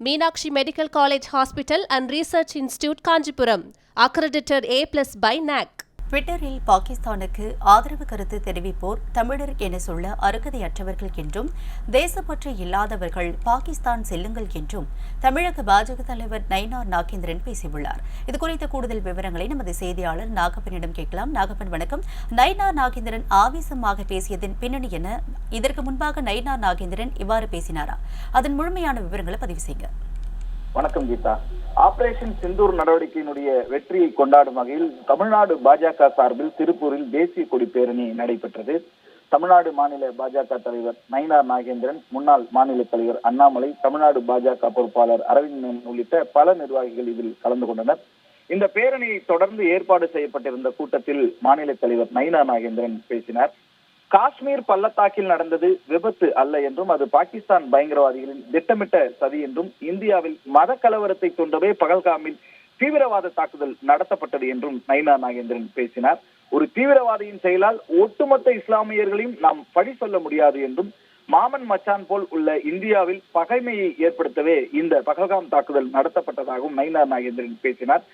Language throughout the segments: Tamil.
Meenakshi Medical College Hospital and Research Institute, Kanjipuram. Accredited A plus by NAC. ட்விட்டரில் பாகிஸ்தானுக்கு ஆதரவு கருத்து தெரிவிப்போர் தமிழர் என சொல்ல அருகதையற்றவர்கள் என்றும் தேசப்பற்று இல்லாதவர்கள் பாகிஸ்தான் செல்லுங்கள் என்றும் தமிழக பாஜக தலைவர் நயினார் நாகேந்திரன் பேசியுள்ளார். இதுகுறித்த கூடுதல் விவரங்களை நமது செய்தியாளர் நாகப்பனிடம் கேட்கலாம். நாகப்பன் வணக்கம். நயினார் நாகேந்திரன் ஆவேசமாக பேசியதன் பின்னணி என இதற்கு முன்பாக நயினார் நாகேந்திரன் இவ்வாறு பேசினாரா? அதன் முழுமையான விவரங்களை பதிவு செய்யுங்க வணக்கம் கீதா. ஆபரேஷன் சிந்தூர் நடவடிக்கையினுடைய வெற்றியை கொண்டாடும் வகையில் தமிழ்நாடு பாஜக சார்பில் திருப்பூரில் தேசிய கொடி பேரணி நடைபெற்றது. தமிழ்நாடு மாநில பாஜக தலைவர் நயினார் நாகேந்திரன் முன்னாள் மாநில தலைவர் அண்ணாமலை தமிழ்நாடு பாஜக பொறுப்பாளர் அரவிந்த் மேனன் உள்ளிட்ட பல நிர்வாகிகள் இதில் கலந்து கொண்டனர். இந்த பேரணியை தொடர்ந்து ஏற்பாடு செய்யப்பட்டிருந்த கூட்டத்தில் மாநில தலைவர் நயினா நாகேந்திரன் பேசினார். காஷ்மீர் பள்ளத்தாக்கில் நடந்தது விபத்து அல்ல என்றும் அது பாகிஸ்தான் பயங்கரவாதிகளின் திட்டமிட்ட சதி என்றும் இந்தியாவில் மத கலவரத்தை தூண்டவே பகல்காமில் தீவிரவாத தாக்குதல் நடத்தப்பட்டது என்றும் நயினா நாகேந்திரன் பேசினார். ஒரு தீவிரவாதியின் செயலால் ஒட்டுமொத்த இஸ்லாமியர்களையும் நாம் பழி சொல்ல முடியாது என்றும் மாமன் மச்சான் போல் உள்ள இந்தியாவில் பகைமையை ஏற்படுத்தவே இந்த பகல்காம் தாக்குதல் நடத்தப்பட்டதாகவும் நயினா நாகேந்திரன் பேசினார்.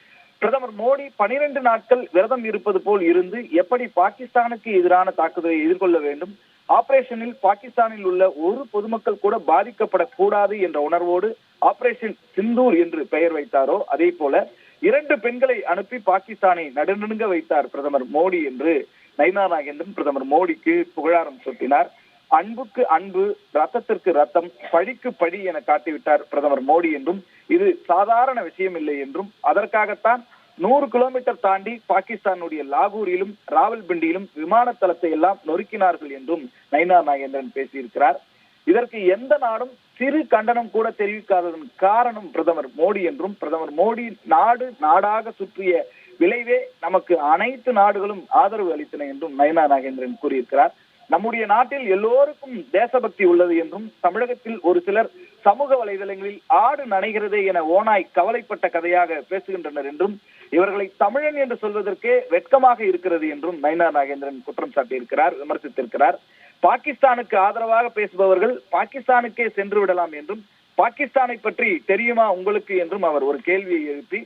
பிரதமர் மோடி பனிரெண்டு நாட்கள் விரதம் இருப்பது போல் இருந்து எப்படி பாகிஸ்தானுக்கு எதிரான தாக்குதலை எதிர்கொள்ள வேண்டும்? ஆபரேஷனில் பாகிஸ்தானில் உள்ள ஒரு பொதுமக்கள் கூட பாதிக்கப்படக்கூடாது என்ற உணர்வோடு ஆபரேஷன் சிந்தூர் என்று பெயர் வைத்தாரோ அதே போல இரண்டு பெண்களை அனுப்பி பாகிஸ்தானை நடுநடுங்க வைத்தார் பிரதமர் மோடி என்று நைனா நாகேந்திரன் பிரதமர் மோடிக்கு புகழாரம் சூட்டினார். அன்புக்கு அன்பு ரத்தத்திற்கு ரத்தம் பழிக்கு பழி என காட்டிவிட்டார் பிரதமர் மோடி என்றும் இது சாதாரண விஷயம் இல்லை என்றும் அதற்காகத்தான் நூறு கிலோமீட்டர் தாண்டி பாகிஸ்தானுடைய லாகூரிலும் ராவல்பிண்டியிலும் விமான தளத்தை எல்லாம் நொறுக்கினார்கள் என்றும் நைனா நாகேந்திரன் பேசியிருக்கிறார். இதற்கு எந்த நாடும் சிறு கண்டனம் கூட தெரிவிக்காததன் காரணம் பிரதமர் மோடி என்றும் பிரதமர் மோடி நாடு நாடாக சுற்றிய விளைவே நமக்கு அனைத்து நாடுகளும் ஆதரவு அளித்தன என்றும் நயனா நாகேந்திரன் கூறியிருக்கிறார். நம்முடைய நாட்டில் எல்லோருக்கும் தேசபக்தி உள்ளது என்றும் தமிழகத்தில் ஒரு சிலர் சமூக வலைதளங்களில் ஆடு நனைகிறதே என ஓனாய் கவலைப்பட்ட கதையாக பேசுகின்றனர் என்றும் இவர்களை தமிழன் என்று சொல்வதற்கே வெட்கமாக இருக்கிறது என்றும் நயனா நாகேந்திரன் குற்றம் சாட்டியிருக்கிறார் விமர்சித்திருக்கிறார். பாகிஸ்தானுக்கு ஆதரவாக பேசுபவர்கள் பாகிஸ்தானுக்கே சென்று விடலாம் என்றும் பாகிஸ்தானை பற்றி தெரியுமா உங்களுக்கு என்றும் அவர் ஒரு கேள்வியை எழுப்பி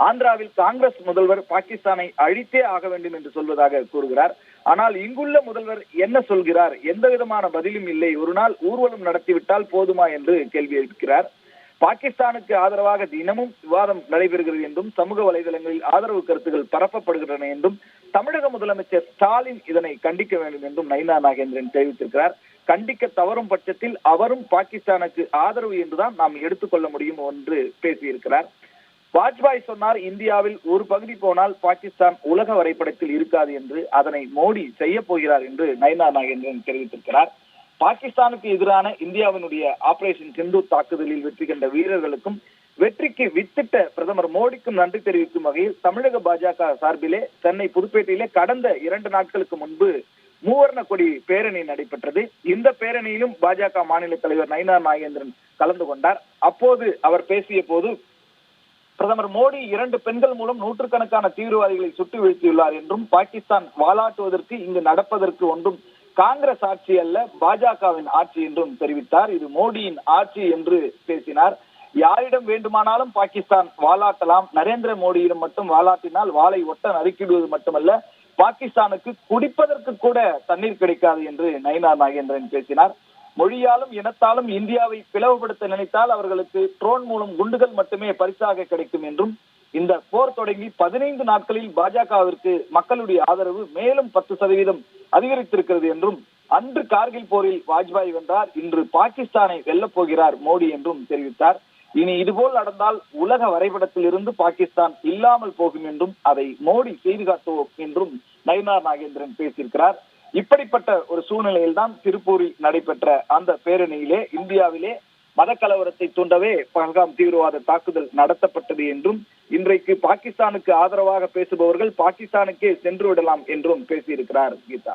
ஆந்திராவில் காங்கிரஸ் முதல்வர் பாகிஸ்தானை அழித்தே ஆக வேண்டும் என்று சொல்வதாக கூறுகிறார். ஆனால் இங்குள்ள முதல்வர் என்ன சொல்கிறார்? எந்த விதமான பதிலும் இல்லை. ஒரு நாள் ஊர்வலம் நடத்திவிட்டால் போதுமா என்று கேள்வி எழுப்பிக்கிறார் பாகிஸ்தானுக்கு ஆதரவாக தினமும் விவாதம் நடைபெறுகிறது என்றும் சமூக வலைதளங்களில் ஆதரவு கருத்துகள் பரப்பப்படுகின்றன என்றும் தமிழக முதலமைச்சர் ஸ்டாலின் இதனை கண்டிக்க வேண்டும் என்றும் நைனா நாகேந்திரன் தெரிவித்திருக்கிறார். கண்டிக்க தவறும் பட்சத்தில் அவரும் பாகிஸ்தானுக்கு ஆதரவு என்றுதான் நாம் எடுத்துக்கொள்ள முடியும் என்று பேசியிருக்கிறார். வாஜ்பாய் சொன்னார் இந்தியாவில் ஒரு பகுதி போனால் பாகிஸ்தான் உலக வரைபடத்தில் இருக்காது என்று அதனை மோடி செய்ய போகிறார் என்று நயனா நாகேந்திரன் தெரிவித்திருக்கிறார். பாகிஸ்தானுக்கு எதிரான இந்தியாவினுடைய ஆபரேஷன் சிந்து தாக்குதலில் வெற்றி கண்ட வீரர்களுக்கும் வெற்றிக்கு வித்திட்ட பிரதமர் மோடிக்கும் நன்றி தெரிவிக்கும் வகையில் தமிழக பாஜக சார்பிலே சென்னை புதுப்பேட்டையிலே கடந்த இரண்டு நாட்களுக்கு முன்பு மூவர்ண கொடி பேரணி நடைபெற்றது. இந்த பேரணியிலும் பாஜக மாநில தலைவர் நயனா நாகேந்திரன் கலந்து கொண்டார். அப்போது அவர் பேசிய போது பிரதமர் மோடி இரண்டு பெண்கள் மூலம் நூற்றுக்கணக்கான தீவிரவாதிகளை சுட்டு வீழ்த்தியுள்ளார் என்றும் பாகிஸ்தான் வாலாட்டுவதற்கு இங்கு நடப்பதற்கு ஒன்றும் காங்கிரஸ் ஆட்சி அல்ல பாஜகவின் ஆட்சி என்றும் தெரிவித்தார். இது மோடியின் ஆட்சி என்று பேசினார். யாரிடம் வேண்டுமானாலும் பாகிஸ்தான் வாலாட்டலாம். நரேந்திர மோடியிடம் மட்டும் வாலாட்டினால் வாளை ஒட்ட நறுக்கிடுவது மட்டுமல்ல பாகிஸ்தானுக்கு குடிப்பதற்கு கூட தண்ணீர் கிடைக்காது என்று நயினார் நாகேந்திரன் பேசினார். மொழியாலும் இனத்தாலும் இந்தியாவை பிளவுபடுத்த நினைத்தால் அவர்களுக்கு ட்ரோன் மூலம் குண்டுகள் மட்டுமே பரிசாக கிடைக்கும் என்றும் இந்த போர் தொடங்கி பதினைந்து நாட்களில் பாஜகவிற்கு மக்களுடைய ஆதரவு மேலும் பத்து சதவீதம் அதிகரித்திருக்கிறது என்றும் அன்று கார்கில் போரில் வாஜ்பாய் வென்றார் இன்று பாகிஸ்தானை வெல்லப் போகிறார் மோடி என்றும் தெரிவித்தார். இனி இதுபோல் நடந்தால் உலக வரைபடத்தில் இருந்து பாகிஸ்தான் இல்லாமல் போகும் என்றும் அதை மோடி செய்து காட்டுவோம் என்றும் நயினார் நாகேந்திரன் பேசியிருக்கிறார். இப்படிப்பட்ட ஒரு சூழ்நிலையில் தான் திருப்பூரில் நடைபெற்ற அந்த பேரணியிலே இந்தியாவிலே மத கலவரத்தை தூண்டவே பஹல்காம் தீவிரவாத தாக்குதல் நடத்தப்பட்டது என்றும் இன்றைக்கு பாகிஸ்தானுக்கு ஆதரவாக பேசுபவர்கள் பாகிஸ்தானுக்கே சென்று விடலாம் என்றும் பேசியிருக்கிறார் கீதா.